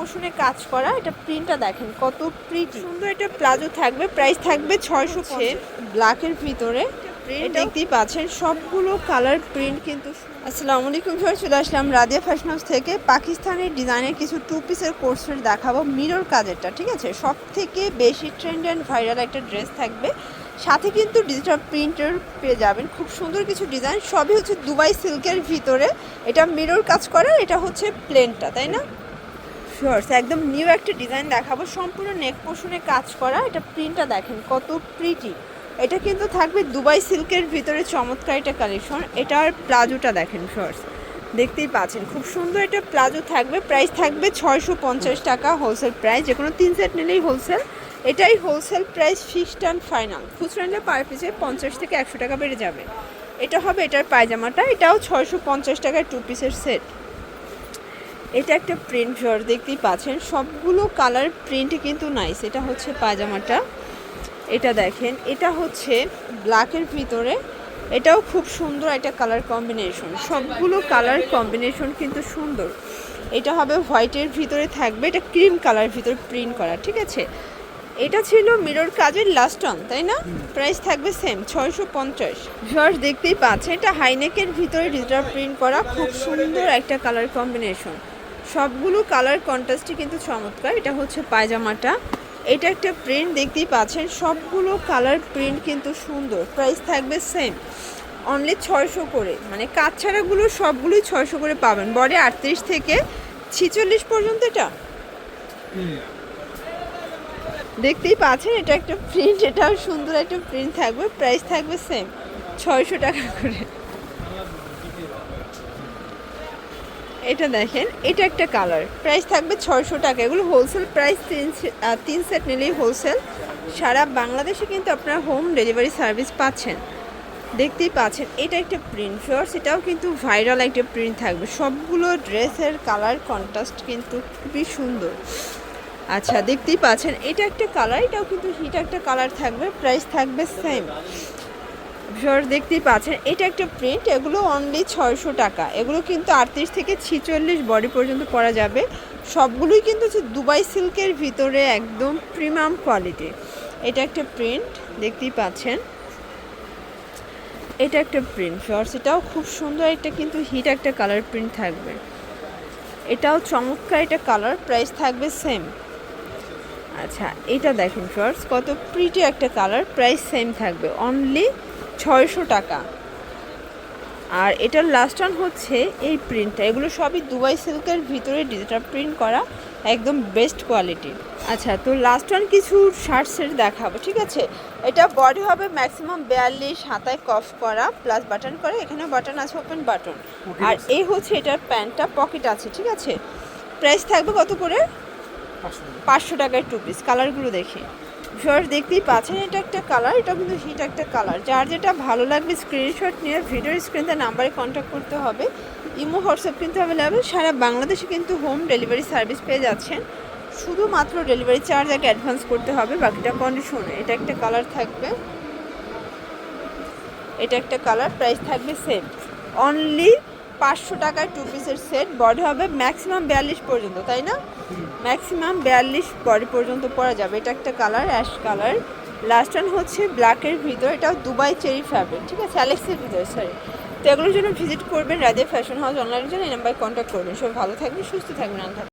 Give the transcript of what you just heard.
পোষণে কাজ করা এটা প্রিন্টটা দেখেন কত প্রিটি সুন্দর একটা প্লাজো থাকবে প্রাইস থাকবে ছয়শো ব্ল্যাকের ভিতরে। এটা দেখতেই পাচ্ছেন সবগুলো কালার প্রিন্ট কিন্তু আসসালামু আলাইকুম স্যার চলে আসলাম রাদিয়া ফ্যাশন হাউস থেকে। পাকিস্তানের ডিজাইনের কিছু টু পিসের কোর্সের দেখাবো মিরর কাজেরটা ঠিক আছে? সব থেকে বেশি ট্রেন্ড অ্যান্ড ভাইরাল একটা ড্রেস থাকবে। সাথে কিন্তু ডিজিটাল প্রিন্টার পেয়ে যাবেন খুব সুন্দর কিছু ডিজাইন সবই হচ্ছে দুবাই সিল্কের ভিতরে। এটা মিরর কাজ করা এটা হচ্ছে প্লেনটা তাই না? শিওর্স একদম নিউ একটা ডিজাইন দেখাবো। সম্পূর্ণ নেক পোষণে কাজ করা। এটা প্রিন্টটা দেখেন, কত প্রিটি এটা কিন্তু থাকবে দুবাই সিল্কের ভিতরে চমৎকার একটা কালেকশন এটার প্লাজোটা দেখেন শর্টস দেখতেই পাচ্ছেন, খুব সুন্দর একটা প্লাজো থাকবে। প্রাইস থাকবে ছয়শো পঞ্চাশ টাকা হোলসেল প্রাইস যে কোনো তিন সেট নিলেই হোলসেল এটাই wholesale price fixed and final খুচরা নিলে পার পিসে পঞ্চাশ থেকে একশো টাকা বেড়ে যাবে। এটা হবে এটার পায়জামাটা। এটাও ছয়শো পঞ্চাশ টাকায় টু পিসের সেট এটা একটা প্রিন্ট জর দেখতেই পাচ্ছেন। সবগুলো কালার প্রিন্ট কিন্তু নাইস এটা হচ্ছে পায়জামাটা। এটা দেখেন এটা হচ্ছে ব্ল্যাকের ভিতরে। এটাও খুব সুন্দর একটা কালার কম্বিনেশন সবগুলো কালার কম্বিনেশন কিন্তু সুন্দর। এটা হবে হোয়াইটের ভিতরে থাকবে। এটা ক্রিম কালার ভিতরে প্রিন্ট করা ঠিক আছে? এটা ছিল মিরর কাজের লাস্ট অন তাই না? প্রাইস থাকবে সেম ছয়শো পঞ্চাশ। জর্জ দেখতেই পাচ্ছেন এটা হাইনেকের ভিতরে ডিজিটাল প্রিন্ট করা। খুব সুন্দর একটা কালার কম্বিনেশন সবগুলো কালার কন্ট্রাস্টই কিন্তু চমৎকার। এটা হচ্ছে পায়জামাটা। এটা একটা প্রিন্ট, দেখতেই পাচ্ছেন, সবগুলো কালার প্রিন্ট কিন্তু সুন্দর। প্রাইস থাকবে সেম। অনলি ছয়শো করে। মানে কাজ ছাড়াগুলো সবগুলোই ছয়শো করে পাবেন। বডি আটত্রিশ থেকে ছিচল্লিশ পর্যন্ত এটা? দেখতেই পাচ্ছেন, এটা একটা প্রিন্ট, এটাও সুন্দর একটা প্রিন্ট থাকবে। প্রাইস থাকবে সেম। ছয়শো টাকা করে। এটা দেখেন, এটা একটা কালার প্রাইস থাকবে ছয়শো টাকা। এগুলো হোলসেল প্রাইস তিন তিন সেট নিলেই হোলসেল সারা বাংলাদেশে কিন্তু আপনারা হোম ডেলিভারি সার্ভিস পাচ্ছেন। দেখতেই পাচ্ছেন, এটা একটা প্রিন্ট শর্টস এটাও কিন্তু ভাইরাল একটা প্রিন্ট থাকবে। সবগুলো ড্রেসের কালার কন্ট্রাস্ট কিন্তু খুবই সুন্দর। আচ্ছা দেখতেই পাচ্ছেন, এটা একটা কালার এটাও কিন্তু হিট একটা কালার থাকবে প্রাইস থাকবে সেম ভিউয়ার দেখতেই পাচ্ছেন, এটা একটা প্রিন্ট এগুলো অনলি ছয়শো টাকা। এগুলো কিন্তু আটত্রিশ থেকে ছিচল্লিশ বডি পর্যন্ত পরা যাবে। সবগুলোই কিন্তু হচ্ছে দুবাই সিল্কের ভিতরে একদম প্রিমিয়াম কোয়ালিটি এটা একটা প্রিন্ট দেখতেই পাচ্ছেন। এটা একটা প্রিন্ট ভিউয়ার্স এটাও খুব সুন্দর একটা কিন্তু হিট একটা কালার প্রিন্ট থাকবে। এটাও চমৎকার একটা কালার প্রাইস থাকবে সেম আচ্ছা এটা দেখেন শর্টস কত প্রিটি একটা কালার প্রাইস সেম থাকবে অনলি ছয়শো টাকা। আর এটার লাস্ট ওয়ান হচ্ছে এই প্রিন্টটা এগুলো সবই দুবাই সিল্কের ভিতরে ডিজিটাল প্রিন্ট করা একদম বেস্ট কোয়ালিটির আচ্ছা তো লাস্ট ওয়ান কিছু শার্টসের দেখাবো ঠিক আছে? এটা বডি হবে ম্যাক্সিমাম বিয়াল্লিশ হাতায় কফ করা প্লাস বাটন করা এখানে বাটন আছে ওপেন বাটন আর এই হচ্ছে এটার প্যান্টটা পকেট আছে ঠিক আছে? প্রাইস থাকবে কত করে? পাঁচশো টাকায় টু পিস কালারগুলো দেখি। শর্ট দেখতেই পাচ্ছেন, এটা একটা কালার এটা কিন্তু হিট একটা কালার যার যেটা ভালো লাগবে স্ক্রিনশট নিয়ে ভিডিও স্ক্রিনতে নাম্বারে কন্ট্যাক্ট করতে হবে। ইমো হোয়াটসঅ্যাপ কিন্তু অ্যাভেলেবেল সারা বাংলাদেশে কিন্তু হোম ডেলিভারি সার্ভিস পেয়ে যাচ্ছেন। শুধুমাত্র ডেলিভারি চার্জ আগে অ্যাডভান্স করতে হবে, বাকিটা কন্ডিশন এটা একটা কালার থাকবে। এটা একটা কালার প্রাইস থাকবে সেম অনলি পাঁচশো টাকায় টু পিসের সেট বডি হবে ম্যাক্সিমাম বিয়াল্লিশ পর্যন্ত, তাই না? ম্যাক্সিমাম বিয়াল্লিশ বডি পর্যন্ত পরা যাবে। এটা একটা colour ash colour last one হচ্ছে ব্ল্যাকের ভিতর, এটাও দুবাই চেরি ফ্যাব্রিক ঠিক আছে? অ্যালেক্সের ভিতরে সরি তো এগুলোর জন্য ভিজিট করবেন রাজে ফ্যাশন হাউস অনলাইনের জন্য, এই নাম্বারে কন্ট্যাক্ট করবেন। সবাই ভালো থাকবেন, সুস্থ থাকবেন আল্লাহ।